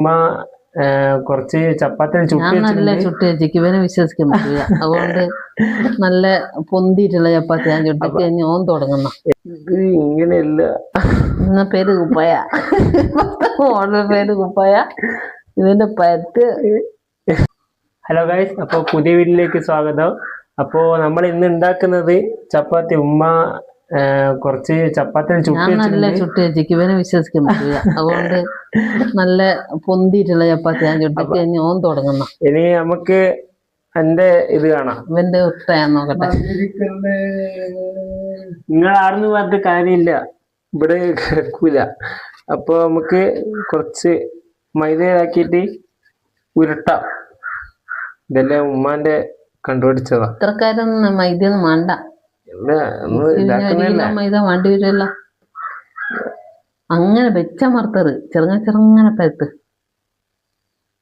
ഉമ്മ കുറച്ച് ചപ്പാത്തി ഞാൻ നല്ല ചുട്ട് ഇവനെ വിശ്വസിക്കാൻ പറ്റില്ല അതുകൊണ്ട് നല്ല പൊന്തിയിട്ടുള്ള ചപ്പാത്തി ഞാൻ ചുട്ടിട്ട് ഞാൻ ഓൻ തുടങ്ങുന്ന. ഇങ്ങനെയല്ല. എന്നാ പേര് കുപ്പായ. ഓർഡർ പേര് കുപ്പായ. ഇതിന്റെ പത്ത് ഹലോ ഗൈസ് അപ്പോൾ പുതിയ വീട്ടിലേക്ക് സ്വാഗതം. അപ്പോൾ നമ്മൾ ഇന്ന് ഉണ്ടാക്കുന്നത് ചപ്പാത്തി ഉമ്മ കുറച്ച് ചപ്പാത്തി ചുട്ട് നല്ല ചുട്ടി വെച്ചേക്ക് ഇവനെ വിശ്വസിക്കാൻ പറ്റില്ല അതുകൊണ്ട് നല്ല പൊന്തിയിട്ടുള്ള ചപ്പാത്തി ഞാൻ ചുട്ടിട്ട് കഴിഞ്ഞ് ഓൻ തുടങ്ങുന്ന. ഇനി നമുക്ക് എന്റെ ഇത് കാണാം. ഇവന്റെ ഇഷ്ടയാൻ നോക്കട്ടെ. നിങ്ങൾ ആർന്ന് പറഞ്ഞിട്ട് കാര്യമില്ല. ഇവിടെ കേൾക്കൂല അപ്പൊ നമുക്ക് കുറച്ച് മൈദയാക്കിയിട്ട് ഉരുട്ടാം. ഇതെല്ലാം ഉമ്മാന്റെ കണ്ടുപിടിച്ചതാ. ഇത്രക്കാരൊന്നും മൈദയൊന്നും വേണ്ട. ഇവിടെ വെച്ച പിന്നെ ചെറുങ്ങ അങ്ങനെ വെച്ചമർത്തറ് ചെറുങ്ങനെ ചെറുങ്ങനെ പരത്ത്.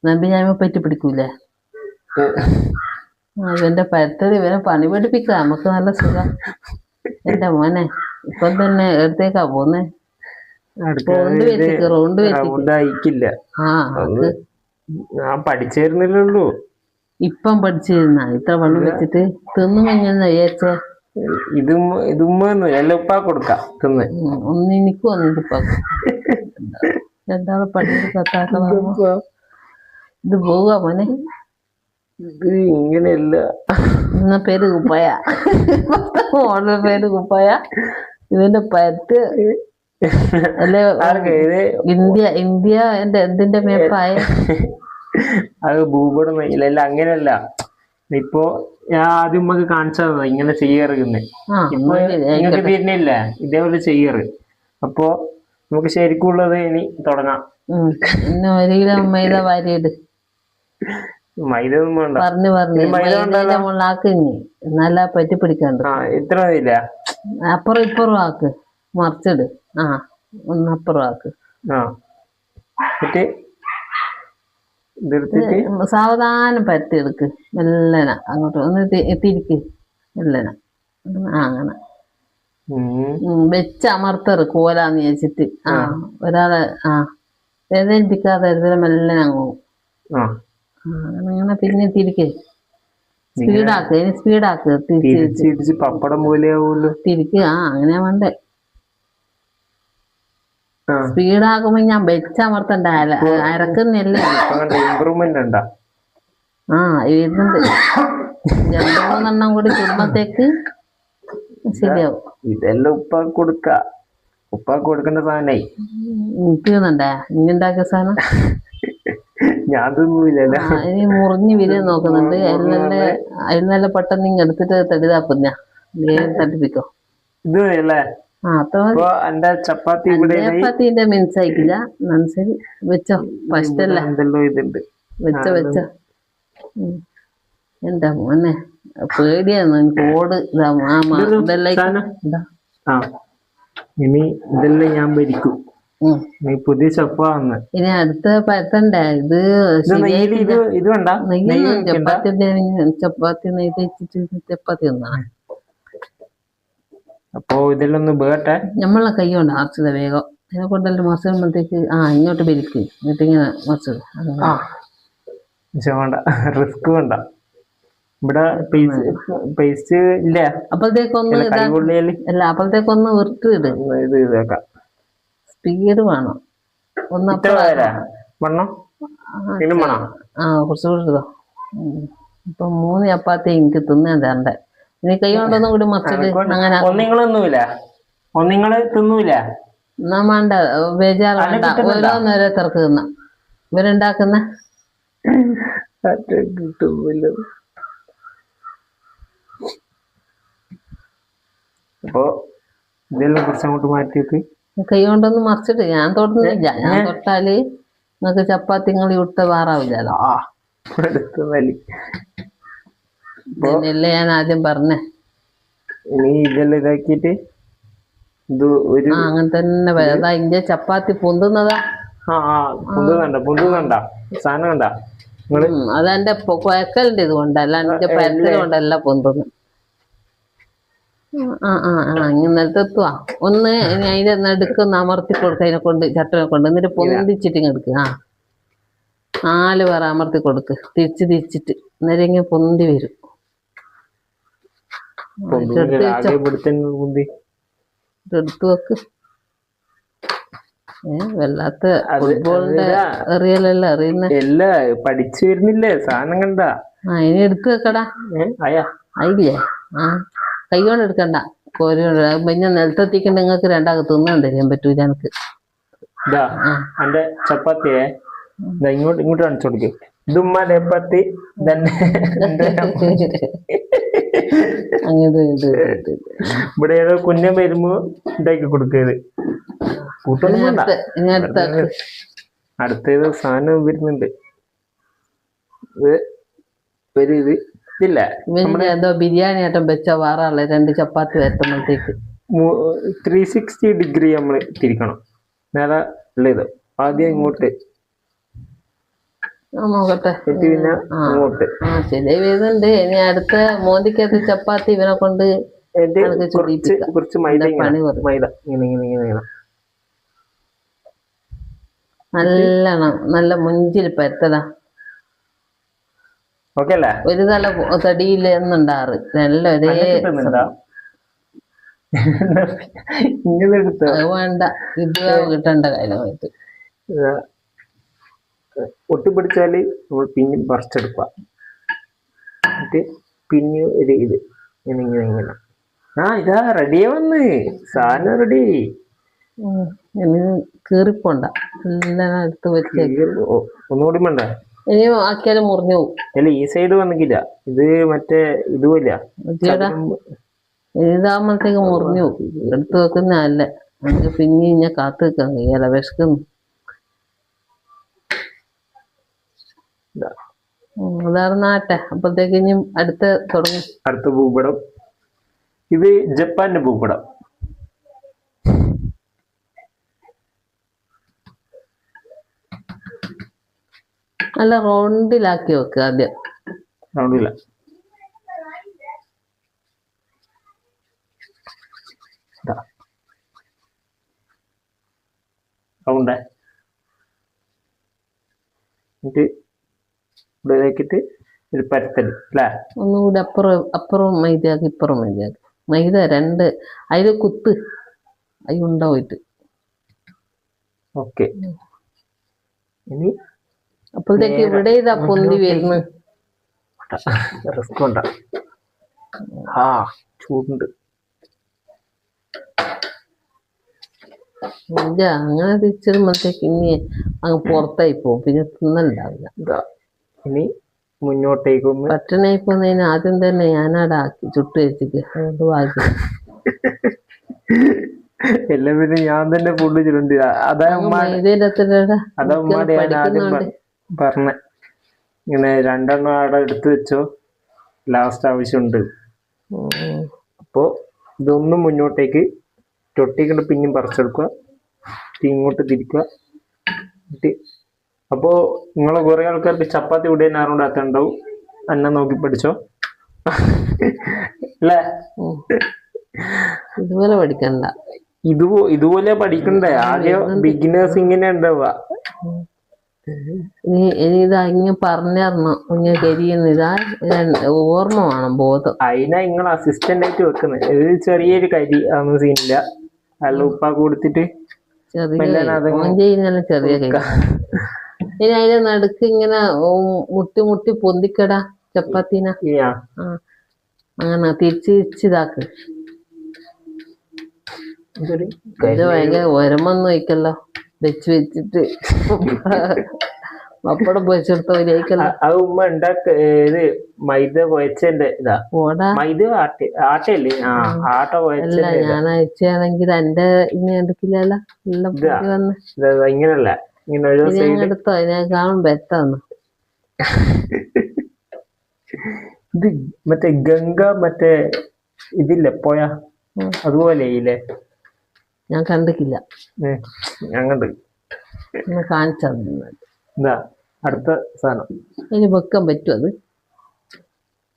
നമ്പി ഞാൻ പറ്റി പിടിക്കൂലേ? ഇവന്റെ പരത്തത് ഇവനെ പണി പഠിപ്പിക്ക. നമുക്ക് നല്ല സുഖം. എന്റെ മോനെ ഇപ്പൊ തന്നെ എടുത്തേക്കാ പോന്നെ. റൗണ്ട് റൗണ്ട് അയക്കില്ല ഞാൻ ഇപ്പം പഠിച്ചിരുന്ന. ഇത്ര വെള്ളം വെച്ചിട്ട് തിന്നു കഴിഞ്ഞാൽ വിചാരിച്ചേ? ഇത് ഇതും എല്ലാം ഉപ്പാ കൊടുക്കാം തിന്ന്. ഒന്ന് എനിക്കും ഒന്നിട്ട് പാക്കും രണ്ടാളെ പണിയിൽ കത്താത്ത വാങ്ങും. ഇത് പോവുക മോനെ. ഇത് ഇങ്ങനെയല്ല. എന്ന പേര് കുപ്പായ. മോളുടെ പേര് കുപ്പായ. ഇതിന്റെ പത്ത് അല്ലെ ഇന്ത്യ ഇന്ത്യ എന്റെ എന്തിന്റെ മേപ്പായ? അത് ഭൂപടം ഇല്ല അങ്ങനെയല്ല. ഇപ്പൊ ഞാൻ ആദ്യം നമുക്ക് കാണിച്ചത് ഇങ്ങനെ ഇപ്പൊ നിങ്ങൾക്ക് തിരിഞ്ഞില്ല? ഇതേപോലെ ചെയ്യാറ്. അപ്പൊ നമുക്ക് ശരിക്കുള്ളത് ഇനി തുടങ്ങാം. ഉം. പിന്നെ ഒരു കിലോ മൈദ വാരിയിട്. മൈദ ഒന്നും വേണ്ട. പറഞ്ഞു പറഞ്ഞു. മൈദ മുള്ളാക്ക് ഇനി. എന്നാലാ പറ്റി പിടിക്കണ്ട. ഇത്ര ഇല്ല അപ്പുറം ഇപ്പുറം ആക്ക്. മറിച്ചിട്. ആ ഒന്ന് അപ്പുറം ആക്ക്. ആ. സാവധാനം പരത്തി എടുക്ക്. മെല്ലന. അങ്ങോട്ട് ഒന്ന് തിരിക്ക്. മെല്ലന. ആ അങ്ങനെ. ഉം. ഉം, വെച്ച് അമർത്തറ് കോലാന്ന് വെച്ചിട്ട് ആ ഒരാളെ ആ. വേദനിപ്പിക്കാതെ മെല്ലന മെല്ലനെ അങ്ങ് പോകും അങ്ങനെ പിന്നെ തിരിക്ക്. സ്പീഡാക്ക്. ഇനി സ്പീഡാക്ക്. തിരിച്ച് പപ്പടം പോലെ തിരിക്ക്. ആ അങ്ങനെയാ വേണ്ടേ. സ്പീഡാക്കുമ്പോ ഞാൻ വെച്ചമർത്തണ്ട. അരക്കുന്നില്ല. ഇമ്പ്രൂവ്മെന്റ് ഉണ്ടാ. ആ ഇരുന്നുണ്ട്. രണ്ടു മൂന്നെണ്ണം കൂടി കുടുംബത്തേക്ക് ശരിയാവും. ഇതെല്ലാം ഉപ്പ കൊടുക്ക. ഉപ്പ കൊടുക്കേണ്ട സാധനേ. തീർന്നുണ്ടേ ഇനി ഉണ്ടാക്കിയ സാധനം? ഞാൻ തിന്നൂലല്ലോ. ആ, ഇനി മുറിഞ്ഞ് വില നോക്കുന്നുണ്ട്. അതിനല്ല അതിൽ നല്ല പെട്ടെന്ന് ഇങ്ങെടുത്തിട്ട് തടിതാക്കുന്ന വേഗം തട്ടിപ്പിക്കോ. ഇത് അല്ലേ ഇവിടെ ചപ്പാത്തിന്റെ മിൻസായിക്കില്ല മനസ്സിൽ വെച്ചോ ഫസ്റ്റ് അല്ല? വെച്ചോ വെച്ചോ. എന്താ മോനെ? പേടിയാണ്? എനിക്ക് ഓട് ഇനി ഇതെല്ലാം ഞാൻ ഭരിക്കും പുതിയ ചപ്പാന്ന് ഇനി അടുത്ത പരത്തണ്ടേ? ഇത് ഇത്. ചപ്പാത്തി ചപ്പാത്തി നെയ്യ് ചപ്പാത്തി ഒന്നാണ് അപ്പൊ ഇതിലൊന്ന് വേട്ടെ നമ്മളെ കൈ കൊണ്ട് അറച്ചത് വേഗം അതിനെ മാസം മറിച്ചുമ്പോഴത്തേക്ക് ആ ഇങ്ങോട്ട് ബലിക്ക് എന്നിട്ട് ഇങ്ങനെ പക്ഷെ വേണ്ട. റിസ്ക് വേണ്ട. ഇവിടെ പേസ്റ്റ് ഇല്ല? അപ്പോഴത്തേക്കൊന്ന് അല്ല, അപ്പോഴത്തേക്കൊന്ന് ഇതാക്കാം. സ്പീഡ് വേണം. ഒന്ന് ആ കുറച്ച് കൊടുത്തോ ഇപ്പൊ മൂന്ന് ചപ്പാത്തി എനിക്ക് തിന്നാൻ തരണ്ടേ. ഇനി കൈ കൊണ്ടൊന്നും കൂടി മറിച്ചിട്ട് അങ്ങനെ. ഒന്നിങ്ങളൊന്നുമില്ല. ഒന്നിങ്ങൾ തിന്നൂല. എന്നാ വേണ്ട വേണ്ട. തിന്ന. ഇവരുണ്ടാക്കുന്ന കിട്ടുന്നില്ല. അപ്പൊ ഇതെല്ലാം കുറച്ച് അങ്ങോട്ട് മാറ്റിയിട്ട്. കൈ കൊണ്ടൊന്നും മറിച്ചിട്ട്. ഞാൻ തൊടുന്നില്ല. ഞാൻ തൊട്ടാൽ നിങ്ങക്ക് ചപ്പാത്തി നിങ്ങൾ ഇട്ട് വേറാവില്ലല്ലോ. ആ ഇതിനല്ലേ ഞാൻ ആദ്യം പറഞ്ഞേ. ഇനി ഇതെല്ലാം ഇതാക്കിയിട്ട് ഇത് ഒരു അങ്ങനെ തന്നെ. അതാ ഇന്റെ ചപ്പാത്തി പൊന്തുന്നതാ. ആ ആ പൊന്തുന്നുണ്ട പൊന്തുന്നുണ്ട സാധനം കണ്ട. അതെന്റെ കുഴക്കലിന്റെ ഇത് കൊണ്ടല്ല എന്റെ പരത്തിൽ കൊണ്ടല്ല പൊന്തുന്നു ആ ആ ആ ഇങ്ങനെ എത്തുവാ ഒന്ന് അതിന്റെ നടുക്കൊന്ന് അമർത്തി കൊടുക്ക അതിനെ കൊണ്ട് ചട്ടനെ കൊണ്ട്. എന്നിട്ട് പൊന്തിച്ചിട്ട് എടുക്കുക ആ. നാല് പേർ അമർത്തി കൊടുക്ക്. തിരിച്ച് തിരിച്ചിട്ട്. നേരെ ഇങ്ങനെ പൊന്തി വരും. എടുത്തു വെക്ക്. വല്ലാത്ത ഫുട്ബോളിന്റെ അതിതാ. എറിയലല്ല അറിയുന്ന? അല്ല പഠിച്ചു വരുന്നില്ലേ സാധനം കണ്ട. ആ ഇനി എടുത്തു വെക്കടാ. അയില്ലേ ആ കൈ കൊണ്ട് എടുക്കണ്ട. കോരി കൊണ്ട് പിന്നെ നിലത്തെത്തിക്കണ്ട നിങ്ങൾക്ക് രണ്ടാൾക്ക് തിന്നാൻ തരാൻ പറ്റൂല എനിക്ക്. എന്റെ ചപ്പാത്തിയെ. ഇങ്ങോട്ട് ഇങ്ങോട്ട് കാണിച്ചു കൊടുക്കും. ഇതുമ്മ ചപ്പാത്തി തന്നെ ഇവിടെ ഏതോ കുഞ്ഞൻ വരുമ്പോ ഉണ്ടാക്കി കൊടുക്കരുത്. കൂട്ടൊന്നും വേണ്ട. അടുത്തേത് സാധനം വരുന്നുണ്ട്. ഒരു ഇത് ഇതില്ല എന്തോ ബിരിയാണി ആട്ടം വെച്ച വേറെ രണ്ട് ചപ്പാത്തി വരുത്തുമ്പോഴത്തേക്ക്. ത്രീ സിക്സ്റ്റി ഡിഗ്രി നമ്മൾ തിരിക്കണം. നേരെ ഉള്ളത്. ആദ്യം ഇങ്ങോട്ട് നോക്കട്ടെ പിന്നെ അങ്ങോട്ട് ആ ശരി. വരുന്നുണ്ട് ഇനി അടുത്ത മോന്തിക്കകത്ത് ചപ്പാത്തി ഇവനെ കൊണ്ട് കുറച്ച് മൈദ മൈദ ഇങ്ങനെ ഇങ്ങനെ ഇങ്ങനെ നല്ലോണം നല്ല മുഞ്ചിൽ പരത്തതാ. ഒരു തല തടിയിൽ എന്നുണ്ടാറ് നല്ല ഒരേ വേണ്ട. ഇത് കിട്ടേണ്ട കാര്യമായിട്ട്. ഒട്ടിപ്പിടിച്ചാൽ നമ്മൾ പിന്നെ പറിച്ചെടുക്കുക എന്നിട്ട് പിന്നെ ഒരു ഇത്. ഇങ്ങനെ ഇങ്ങനെ. ആ ഇതാ റെഡിയാ വന്ന്. സാധനം റെഡി കീറിപ്പോണ്ട. വെച്ച് ഒന്നുകൂടി വേണ്ട. ഇനി ആക്കിയാലും മുറിഞ്ഞു പോകും. അല്ല ഈ സൈഡ് വന്നിക്കില്ല. ഇത് മറ്റേ ഇതുമില്ല ഇതാകുമ്പോഴത്തേക്ക് മുറിഞ്ഞു പോകും. എടുത്ത് വെക്കുന്ന അല്ല നമുക്ക് പിന്നെ കാത്തു വെക്കാൻ കഴിയാല? വിശക്കുന്നു. ഇതാ. ഉദാഹരണാട്ടെ അപ്പോഴത്തേക്ക് ഇനി അടുത്ത തുടങ്ങും. അടുത്ത ഭൂപടം. ഇത് ജപ്പാന്റെ ഭൂപടം. അല്ല റൗണ്ടിലാക്കി വെക്കുക ആദ്യം. റൗണ്ടില. റൗണ്ട്. എന്നിട്ട് ഇതാക്കിയിട്ട് ഒരു പരത്തൽ അല്ലേ ഒന്നുകൂടി അപ്പുറം അപ്പുറം മൈദയാക്കി ഇപ്പുറം മൈദയാക്കി. മൈദ രണ്ട് അതിൽ കുത്ത് അതിൽ ഉണ്ടായിട്ട് ഓക്കെ. ഇനി അപ്പോഴത്തേക്ക് ഇവിടെ ഇതാ പൊന്തി വരുന്നു. റിസ്ക് ഉണ്ടാ. ആ ചൂടുണ്ട്. ഇല്ല അങ്ങനെ തിരിച്ചിടുമ്പോഴത്തേക്ക് ഇനി അങ്ങ് പുറത്തായി പോകും. പിന്നെ തിന്നലുണ്ടാവില്ല. ഇനി മുന്നോട്ടേക്കൊന്ന് പട്ടണായി പോകുന്നതിന് ആദ്യം തന്നെ ഞാനവിടെ ആക്കി ചുട്ട് വെച്ചിട്ട് അതുകൊണ്ട് എല്ലാം പിന്നെ ഞാൻ തന്നെ പുള്ളി ചുരുണ്ടി അതാ ഉമ്മ മൈദയുടെ അത്രയുടെ അതാ ഉമ്മാടെ ഞാൻ ആദ്യം പറഞ്ഞ. ഇങ്ങനെ രണ്ടെണ്ണം അവിടെ എടുത്തു വെച്ചോ. ലാസ്റ്റ് ആവശ്യമുണ്ട്. അപ്പോ ഇതൊന്നും മുന്നോട്ടേക്ക് ചൊട്ടിക്കൊണ്ട് പിന്നെയും പറിച്ചെടുക്കുക. ഇങ്ങോട്ട് തിരിക്കുക. എന്നിട്ട് അപ്പോ നിങ്ങളെ കുറെ ആൾക്കാർക്ക് ചപ്പാത്തി ഇവിടെ ഞാറുണ്ടാക്കുന്നുണ്ടാവും എന്നെ നോക്കി പഠിച്ചോ? അല്ലേ? ഇതുപോലെ പഠിക്കണ്ട. ഇതുപോ ഇതുപോലെ പഠിക്കണ്ടേ? ആദ്യം ബിഗിനേഴ്സ് ഇങ്ങനെ ഉണ്ടാവുക. ഇതാ ഇങ്ങനെ പറഞ്ഞിരണം ഇങ്ങനെ കരിയുന്ന. ഇതാ ഓർമ്മ വേണം ബോധം. അതിനാ നിങ്ങൾ അസിസ്റ്റന്റ് ആയിട്ട് വെക്കുന്നത് ഇത് ചെറിയൊരു കരി അതൊന്നും സീനില്ല അല്ല ഉപ്പ കൊടുത്തിട്ട്. ചെറിയ ചെറിയ ഇനി അതിന്റെ നടുക്ക് ഇങ്ങനെ മുട്ടി മുട്ടി പൊന്തിക്കടാ ചപ്പാത്തിന. അങ്ങനെ തിരിച്ച് തിരിച്ച് ഇതാക്ക്. ഇതൊരു ഇത് ഭയങ്കര ഉരമൊന്നും വയ്ക്കല്ലോ വെച്ച് വെച്ചിട്ട് പപ്പടം പൊരിച്ചെടുത്ത പോലെയായിക്കല്ലോ അ- അത് ഉമ്മ ഉണ്ടാക്ക മൈദ ഇതാ. മൈദ ആട്ടയല്ലേ? ആട്ട. ഞാൻ അയച്ചാണെങ്കിൽ എന്റെ ഇനി എടുക്കില്ലല്ലോ ഇങ്ങനല്ല ഇങ്ങനെ എടുത്തോ ഇത് മറ്റേ ഗംഗ മറ്റേ ഇതില്ലേ പോയ. അതുപോലെ ഇല്ലേ ഞാൻ കണ്ടിട്ടില്ല. ഞാൻ കണ്ടു കാണിച്ചാ അടുത്ത സാധനം. ഇനി വെക്കാൻ പറ്റും അത്?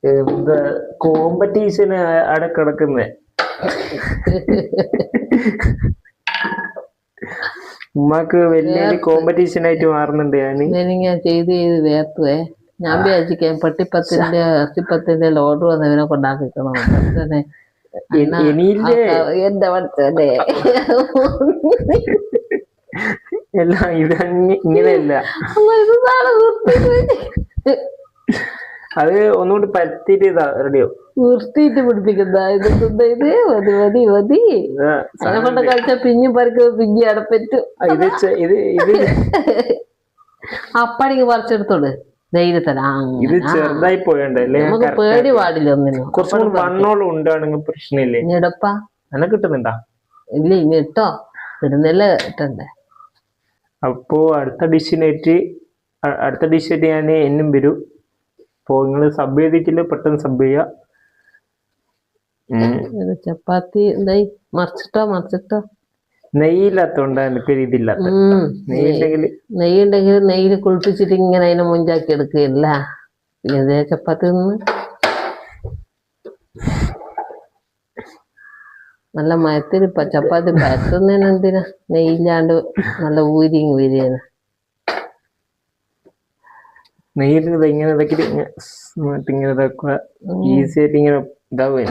എന്താ കോമ്പറ്റീഷന് അവിടെ കിടക്കുന്നേ? ഉമ്മാക്ക് വലിയൊരു കോമ്പറ്റീഷൻ ആയിട്ട് മാറുന്നുണ്ട് ഞാൻ. ഞാൻ ചെയ്ത് ചെയ്ത് വേർത്തുവേ ഞാൻ വിചാരിക്കാം പട്ടിപ്പത്തിന്റെ ഇറച്ചിപ്പത്തിന്റെ ഓർഡർ വന്നവനെ കൊണ്ടാക്കിക്കണം? തന്നെ എന്റെ എല്ലാം ഇത് അങ്ങ- ഇങ്ങനെയല്ല. അത് ഒന്നുകൂടി പരത്തിട്ട് ഇതാ റെഡിയോ വൃത്തിയിട്ട് പിടിപ്പിക്കുന്ന ഇത് ഇത്? മതി മതി മതി. കൊണ്ട് കഴിച്ച പിഞ്ഞും പറിക്ക് പിഞ്ഞി അടപ്പറ്റും ഇത് ഇത് ഇത് അപ്പടിക്ക് പറിച്ചെടുത്തോട് ധൈര്യത്തല ഇത് ചെറുതായി പോയണ്ടല്ലേ നമുക്ക് പേടി പാടില്ല ഒന്നിനും. കുറച്ചും കൂടി മണ്ണോളം ഉണ്ടാണെങ്കിൽ പ്രശ്നമില്ലേ? ഇടപ്പാ അങ്ങനെ കിട്ടുന്നുണ്ടാ? ഇല്ല ഇനി ഇട്ടോ. ഇടുന്നല്ലേ ഇട്ടണ്ടേ. അപ്പോ അടുത്ത ഡിഷിനായിട്ട് അടുത്ത ഡിഷായിട്ട് ഞാൻ എന്നും വരും. അപ്പോ നിങ്ങൾ സബ് ചെയ്തിട്ടില്ല? പെട്ടെന്ന് സബ് ചെയ്യുക. ഒരു ചപ്പാത്തി? നെയ്. മറിച്ചിട്ടോ? മറിച്ചിട്ടോ? നെയ്യില്ലാത്തോണ്ട് എനിക്കൊരു ഇതില്ലാത്ത ഉം. നെയ്യില്ലെങ്കിൽ നെയ്യ് ഉണ്ടെങ്കിൽ നെയ്യിൽ കുളിപ്പിച്ചിട്ട് ഇങ്ങനെ അതിനെ മുഞ്ചാക്കി എടുക്കുകയില്ല. പിന്നെ ഇതേ ചപ്പാത്തി നിന്ന് നല്ല മയത്തിൽ ഇപ്പൊ ചപ്പാത്തി പരത്തുന്നതിന് എന്തിനാ നെയ്യില്ലാണ്ട് നല്ല ഊരിങ് ഊരിയാണ് ഇത് ഇങ്ങനെ ഈസിയായിട്ട് ഇങ്ങനെ ഇതാക്കുക ഈസി ആയിട്ട് ഇങ്ങനെ ഇതാവുക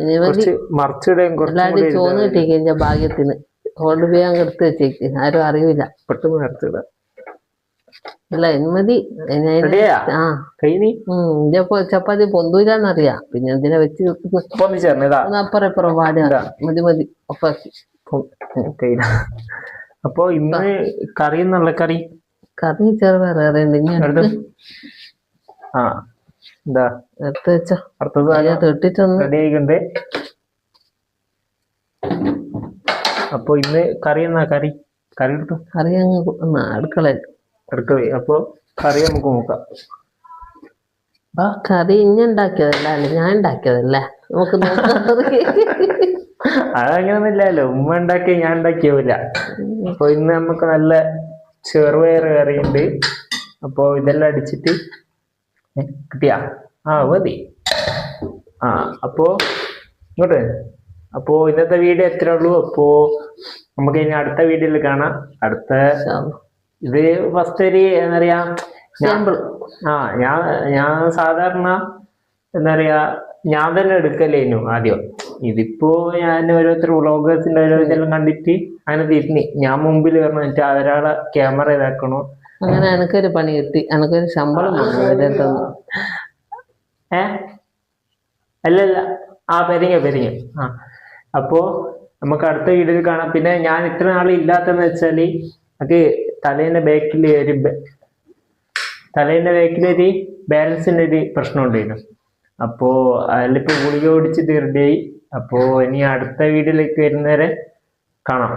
ഇനി മതി കുറച്ച് മറിച്ചിടുകയും കുറച്ചും ചോന്ന് ഭാഗ്യത്തിന്. ഹോൾഡ് ചെയ്യാൻ എടുത്ത് വെച്ചേക്ക്. ആരും അറിയില്ല പെട്ടെന്ന് അല്ല ചപ്പാത്തി പൊന്തൂലെന്നറിയാം. പിന്നെ എന്തിനാ വെച്ച് അപ്പുറം ഇപ്പുറം പാടുക. മതി മതി. ഒപ്പാക്കി. അപ്പൊ ഇന്ന് കറി എന്നുള്ള കറി കറി ചെറുപയർ കറി ഉണ്ട്. ഇനി എടുത്ത് എടുത്ത് ആ എന്താ? എടുത്ത് വെച്ചോ. അടുത്തത് അതിനകത്ത് ഇട്ടിട്ടൊന്ന് റെഡി ആയിക്കണ്ടേ? അപ്പൊ ഇന്ന് കറി എന്നാ? കറി? കറി എടുത്തു? കറി അങ്ങ് അടുക്കളയിൽ. എടുക്കവേ അപ്പൊ കറി നമുക്ക് നോക്കാം. ആ കറി ഇഞ്ഞ ഉണ്ടാക്കിയതല്ല? അല്ല? ഞാൻ ഉണ്ടാക്കിയതല്ലേ? നമുക്ക് അതങ്ങനൊന്നുമില്ലല്ലോ ഉമ്മ ഉണ്ടാക്കിയ ഞാൻ ഉണ്ടാക്കിയാവില്ല അപ്പൊ ഇന്ന് നമുക്ക് നല്ല ചെറുപയർ കറിയുണ്ട്. അപ്പോ ഇതെല്ലാം അടിച്ചിട്ട് കിട്ടിയ? ആ മതി. ആ അപ്പോ ഇങ്ങോട്ട്. അപ്പോ ഇന്നത്തെ വീഡിയോ എത്ര ഉള്ളൂ. അപ്പോ നമുക്ക് ഇനി അടുത്ത വീഡിയോയിൽ കാണാം. അടുത്ത ഇത് ഫസ്റ്റ് ഒരു എന്താ പറയാ സാമ്പിൾ ആ ഞാൻ ഞാൻ സാധാരണ എന്താ പറയാ ഞാൻ തന്നെ എടുക്കലേനു ആദ്യം. ഇതിപ്പോ ഞാൻ ഓരോരുത്തർ വ്ളോഗേഴ്സിന്റെ ഓരോ ഇതെല്ലാം കണ്ടിട്ട് അങ്ങനെ തിരിഞ്ഞ്. ഞാൻ മുമ്പിൽ വരണം എന്നിട്ട് ഒരാളെ ക്യാമറ ഇതാക്കണോ. അങ്ങനെ എനക്കൊരു പണി കിട്ടി. എനക്കൊരു ശമ്പളം. ഏ? അല്ലല്ല. ആ പെരിങ്ങ പെരിങ്ങ. ആ. അപ്പോ നമുക്ക് അടുത്ത വീഡിയോയിൽ കാണാം. പിന്നെ ഞാൻ ഇത്ര നാൾ ഇല്ലാത്തെന്ന് വെച്ചാൽ നമുക്ക് തലേന്റെ ബാക്കിൽ ഒരു തലേന്റെ ബാക്കിൽ ഒരു ബാലൻസിന്റെ ഒരു പ്രശ്നം ഉണ്ടായിരുന്നു അപ്പോ അതിലിപ്പോ ഗുളിക ഓടിച്ചിട്ട് റെഡിയായി അപ്പോ ഇനി അടുത്ത വീഡിയോയിലേക്ക് വരുന്നവരെ കാണാം.